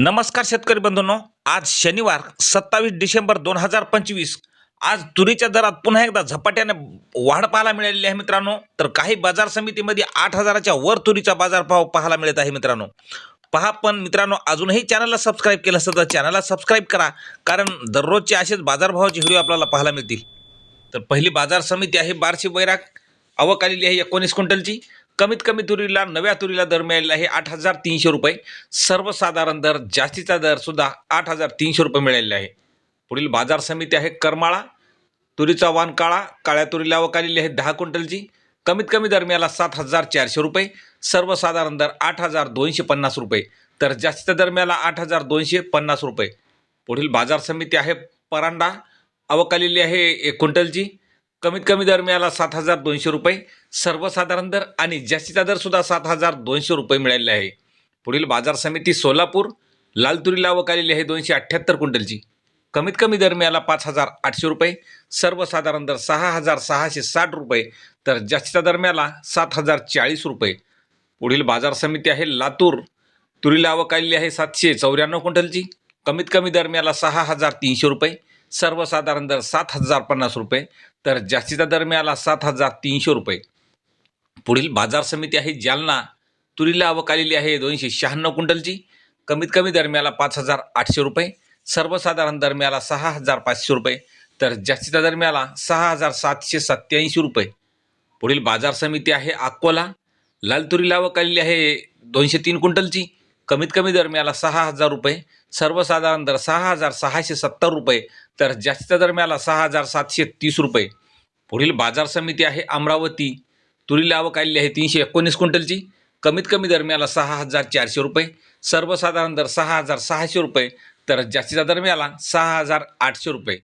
नमस्कार शेतकरी बंधूंनो. आज शनिवार सत्तावीस डिसेंबर दोन हजार पंचवीस. आज तुरीच्या दरात पुन्हा एकदा झपाट्याने वाढ पाहायला मिळालेली आहे मित्रांनो. तर काही बाजार समितीमध्ये आठ हजाराच्या वर तुरीचा बाजारभाव पाहायला मिळत आहे मित्रांनो. पहा पण मित्रांनो अजूनही चॅनलला सबस्क्राईब केलं असतं तर चॅनलला सबस्क्राईब करा. कारण दररोजचे असेच बाजारभावाचे व्हिडिओ आपल्याला पाहायला मिळतील. तर पहिली बाजार समिती आहे बारशी बैराग. आवक आलेली आहे एकोणीस क्विंटलची. कमीत कमी तुरीला नव्या तुरीला दर मिळालेला आहे आठ हजार तीनशे रुपये. सर्वसाधारण दर जास्तीचा दर सुद्धा आठ हजार तीनशे रुपये मिळालेला आहे. पुढील बाजार समिती आहे करमाळा. तुरीचा वाण काळा काळ्या तुरीला वकालेली आहे दहा क्विंटलची. कमीत कमी दर मिळाला सात हजार चारशे रुपये. सर्वसाधारण दर आठ हजार दोनशे पन्नास रुपये. तर जास्तीचा दर मिळाला आठ हजार दोनशे पन्नास रुपये. पुढील बाजार समिती आहे परांडा. अवकालेली आहे एक क्विंटलची. कमीत कमी दर मिळाला सात हजार दोनशे रुपये. सर्वसाधारण दर आणि जास्तीचा दर सुद्धा सात हजार दोनशे रुपये मिळालेला आहे. पुढील बाजार समिती सोलापूर लाल तुरीला आवक आलेली आहे दोनशे अठ्ठ्याहत्तर क्विंटलची. कमीत कमी दर मिळाला पाच हजार आठशे रुपये. सर्वसाधारण दर सहा हजार सहाशे साठ रुपये. तर जास्तीचा दर मिळाला सात हजार चाळीस रुपये. पुढील बाजार समिती आहे लातूर. तुरीला आवक आलेली आहे सातशे चौऱ्याण्णव क्विंटलची. कमीत कमी दर मिळाला सहा हजार तीनशे रुपये. सर्वसाधारण दर सात हजार पन्नास रुपये. तर जास्तीचा दर मिळाला सात हजार तीनशे रुपये. पुढील बाजार समिती आहे जालना. तुरीला आवक आलेली आहे दोनशे शहाण्णव क्विंटलची. कमीत कमी दर मिळाला पाच हजार आठशे रुपये. सर्वसाधारण दर मिळाला सहा हजार पाचशे रुपये. तर जास्तीचा दर मिळाला सहा हजार सातशे सत्याऐंशी रुपये. पुढील बाजार समिती आहे अकोला. लाल तुरीला आवक आलेली आहे दोनशे तीन क्विंटलची. कमीत कमी दर मिळाला सहा हजार रुपये सर्वसाधारण दर सहा हजार सहाशे सत्तर रुपये तर जास्त दर मिळाला सहा हजार सातशे तीस रुपये. पुढील बाजार समिती आहे अमरावती. तुरीला आवक आलेली आहे तीनशे एकोणीस क्विंटलची. कमीत कमी दर मिळाला सहा हजार चारशे रुपये सर्वसाधारण दर सहा हजार सहाशे रुपये तर जास्तीचा दर मिळाला सहा हजार आठशे रुपये.